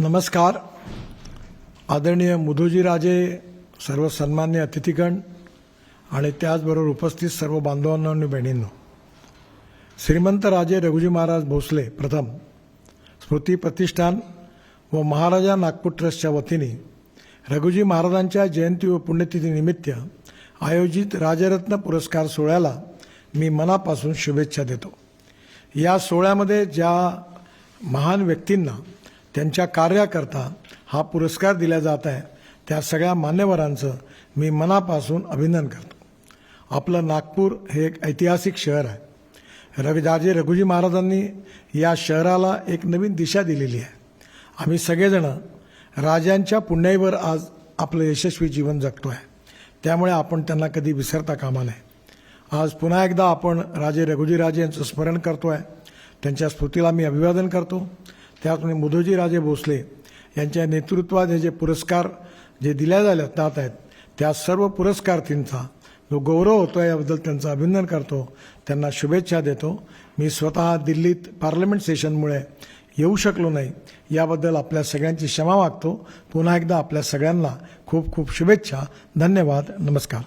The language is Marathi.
नमस्कार. आदरणीय मुधोजीराजे सर्व सन्मान्य अतिथीगण आणि त्याचबरोबर उपस्थित सर्व बांधवांना आणि बहिणींनो. श्रीमंत राजे रघुजी महाराज भोसले प्रथम स्मृती प्रतिष्ठान व महाराजा नागपूर ट्रस्टच्या वतीने रघुजी महाराजांच्या जयंती व पुण्यतिथीनिमित्त आयोजित राजरत्न पुरस्कार सोहळ्याला मी मनापासून शुभेच्छा देतो. या सोहळ्यामध्ये ज्या महान व्यक्तींना त्यांच्या कार्याकरता हा पुरस्कार दिला जात आहे. त्या सगळ्या मान्यवरांचं मी मनापासून अभिनंदन करतो. आपलं नागपूर हे एक ऐतिहासिक शहर आहे. रविदाजी रघुजी महाराजांनी या शहराला एक नवीन दिशा दिलेली आहे. आम्ही सगळेजणं राजांच्या पुण्याईवर आज आपलं यशस्वी जीवन जगतो आहे त्यामुळे आपण त्यांना कधी विसरता कामा नये. आज पुन्हा एकदा आपण राजे रघुजीराजे यांचं स्मरण करतो आहे त्यांच्या स्मृतीला मी अभिवादन करतो. त्याचप्रमाणे मुधोजीराजे भोसले यांच्या नेतृत्वात हे जे पुरस्कार जे दिल्या जाल्या जात आहेत त्या सर्व पुरस्कार्थींचा जो गौरव होतो आहे याबद्दल त्यांचं अभिनंदन करतो. त्यांना शुभेच्छा देतो. मी स्वतः दिल्लीत पार्लमेंट सेशनमुळे येऊ शकलो नाही याबद्दल आपल्या सगळ्यांची क्षमा मागतो. पुन्हा एकदा आपल्या सगळ्यांना खूप खूप शुभेच्छा. धन्यवाद. नमस्कार.